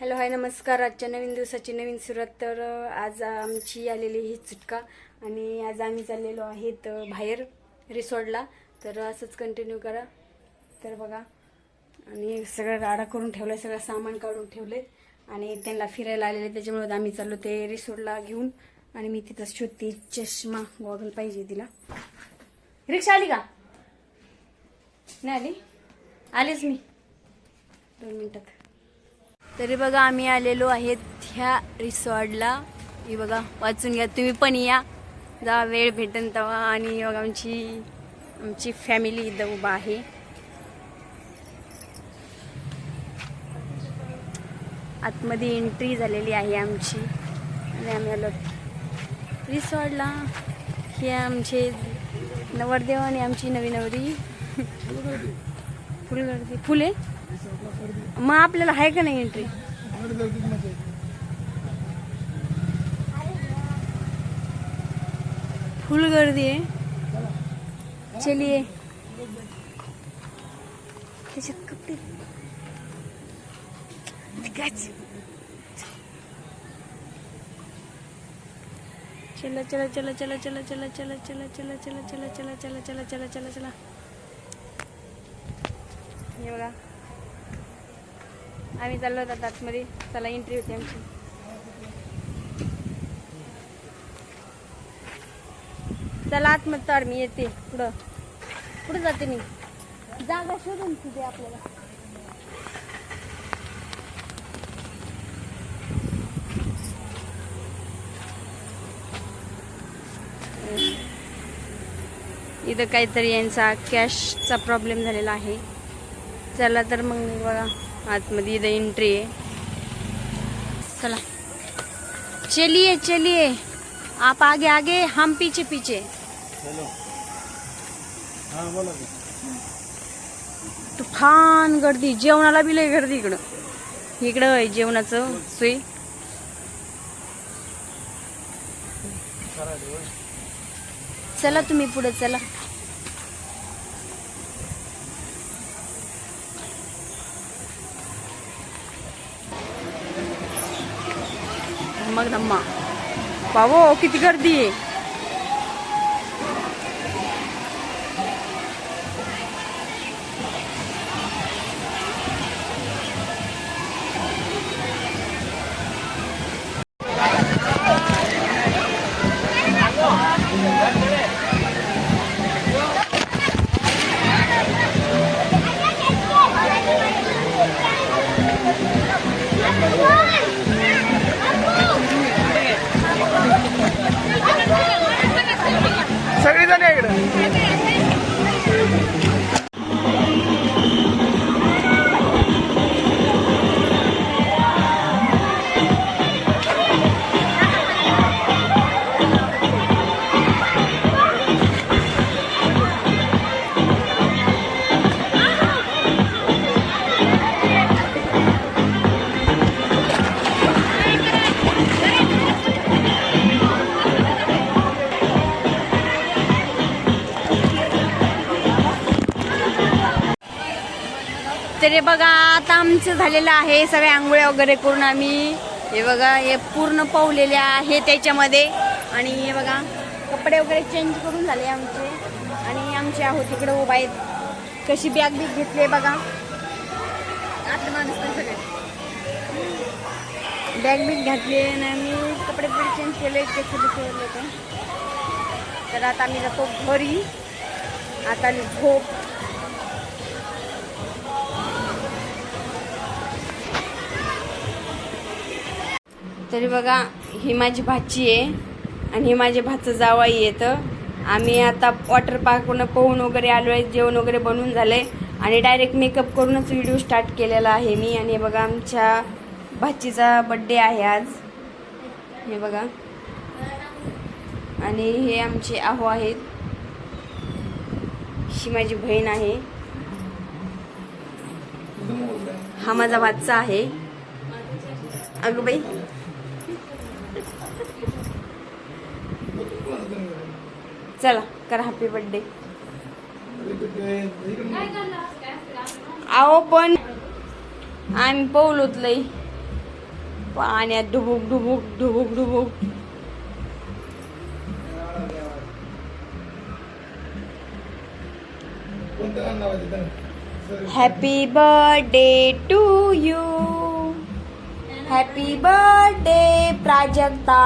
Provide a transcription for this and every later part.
Hello hi नमस्कार. आजच्या नवीन दिवसाची नवीन सुरुवात तर आज आमची आलेली ही चुटका आणि आज आम्ही चाललेलो आहेत बाहेर रिसॉर्टला. तर असंच कंटिन्यू करा. तर बघा आणि सगळं राडा करून ठेवलं आहे सगळं सामान काढून ठेवले आणि त्यांना फिरायला आलेले. त्याच्यामुळे आम्ही चाललो ते रिसॉर्टला घेऊन आणि मी तिथं शोधते चष्मा गॉगल पाहिजे तिला. रिक्षा आली का? नाही आली? आलीच मी. दोन मिनटात. तरी बघा आम्ही आलेलो आहेत ह्या रिसॉर्टला. ही बघा वाचून घ्या. तुम्ही पण या. जा वेळ भेटेन तेव्हा. आणि बघा आमची आमची फॅमिली इथं उभा आहे. आतमध्ये एंट्री झालेली आहे आमची. आणि आम्ही आलो रिसॉर्टला. हे आमचे नवरदेव आणि आमची नवी नवरी. फुल गर्दी फुले मग आपल्याला आहे का नाही एंट्री फुल गर्दी आहे चलिये त्याच्यात कपडे चला चला चला चला चला चला चला चला चला चला चला चला चला चला चला चला चला हे बघा. आम्ही चाललो होतो आतमध्ये. चला एंट्री होती आमची. चला आतमध्ये तर मी येते. पुढं. पुढं जाते मी. जागा शोधून तिथे आपल्याला. इथं काहीतरी यांचा कॅशचा प्रॉब्लेम झालेला आहे. चला तर मग बघा आतमध्ये इथं एंट्री आहे. चला. चलिए चलिए आप आगे आगे हम पीछे पीछे. हां तुफान गर्दी जेवणाला बी लय गर्दी इकडं. इकडं आहे जेवणाचं सोय. चला तुम्ही पुढे चला. मग धम्मा. पावो किती गर्दी आहे. Thank you. तरी बघा आता आमचं झालेलं आहे. सगळ्या आंघोळ्या वगैरे करून आम्ही हे बघा हे पूर्ण पावलेले आहे त्याच्यामध्ये. आणि हे बघा कपडे वगैरे चेंज करून झाले आमचे. आणि आमचे आहो तिकडे उभा आहेत. कशी बॅग बीग घेतली बघा. आता माणूस पण सगळे. बॅग बीग घातली आणि आम्ही कपडे बिपडे चेंज केले ते होते तर आता आम्ही जातो घरी. आता झोप तरी बघा ही माझी भाची आहे आणि हे माझे भाचं जावाई येतं आम्ही आता वॉटर पार्कवरून पोहून वगैरे आलो आहे जेवण वगैरे बनवून झालंय. आणि डायरेक्ट मेकअप करूनच व्हिडिओ स्टार्ट केलेला आहे मी. आणि हे बघा आमच्या भाचीचा बड्डे आहे आज. हे बघा. आणि हे आमचे आहो आहेत. ही माझी बहीण आहे. हा माझा भाचा आहे. अगं बाई. चला करा हॅपी बर्थडे आहो पण आम्ही पौलोत लई पाण्यात डुबुक डुबुक डुबुक डुबुक. Happy birthday to you happy birthday Prajakta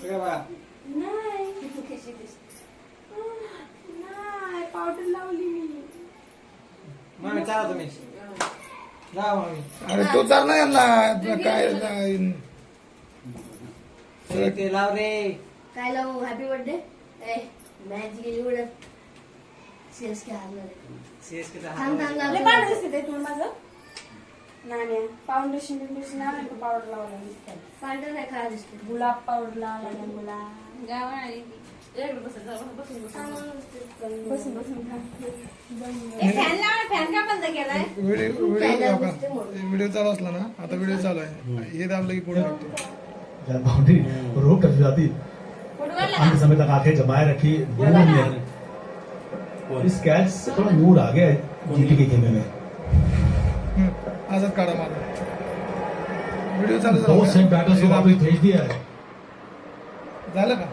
सगळं बघा. पावडर लावली मी. मामी चला तुम्ही. जा मामी. अरे तो चाल ना यांना काय नाही. ते- ते लाव रे. काय लावू? हॅपी बर्थडे ए मॅच गेली उडत. सीएस के हारणार सीएसके थांब थांब पांढरं दिसते ते माझं. नाण्या फाउंडेशन बिंडेशन आणलं का? पावडर लावला दिसतं पांढरं नाही खा दिसते गुलाब नाही बसून बसून खा. व्हिडिओ व्हिडिओ बघा. व्हिडिओ चालू असला ना आता व्हिडिओ चालू आहे. हे दाबलं की पुढे लागतो जब बाउंड्री रोक कर जाती अंत समय तक आंखें जमाए रखी बूम लिया इस कैच से थोड़ा मूड आ गया है जीटी के खेलने में हम्म, असंच काढा मला व्हिडिओ चालू दो झाला सेट बैटर्स को का? वापस भेज दिया है झालं का?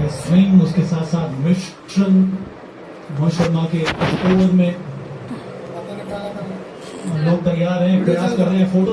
ये स्विंग उसके साथ साथ मिश्रण मोहित शर्मा के ओवर में? लोग तैयार हैं प्रयास कर रहे हैं फ़ोटो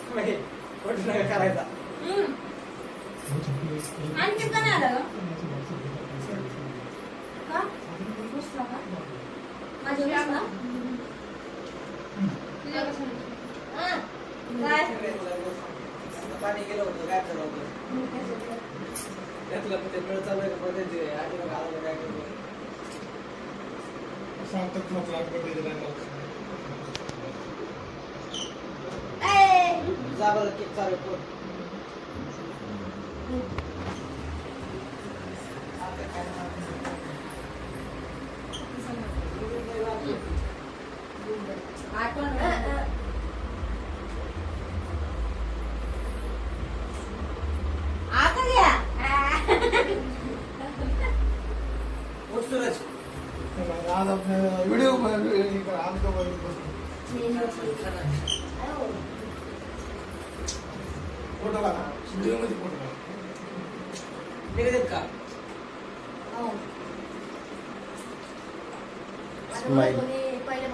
करायचा. आणखी का नाही आलं का? बसला का? माझ्या वेळेस ना? हा. काय? पाणी गेलं होतं काय झालं होतं? त्यातलं ते नळ चालू आहे का परत ते आधी बघा आलं काय करतो? सांगतो तुला तुला जा बरं केक चालू आपण व्हिडिओ आम तो फोटो काढा व्हिडिओमध्ये फोटो काढा निघत का? हो. आता Smile. कोणी पहिले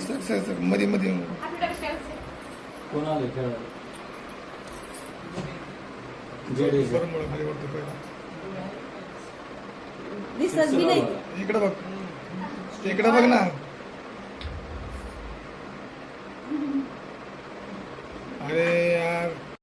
सर, सर, सर, मध्ये मध्ये. कोण आले खेळायला इकडे बघ. इकडे बघ ना. अरे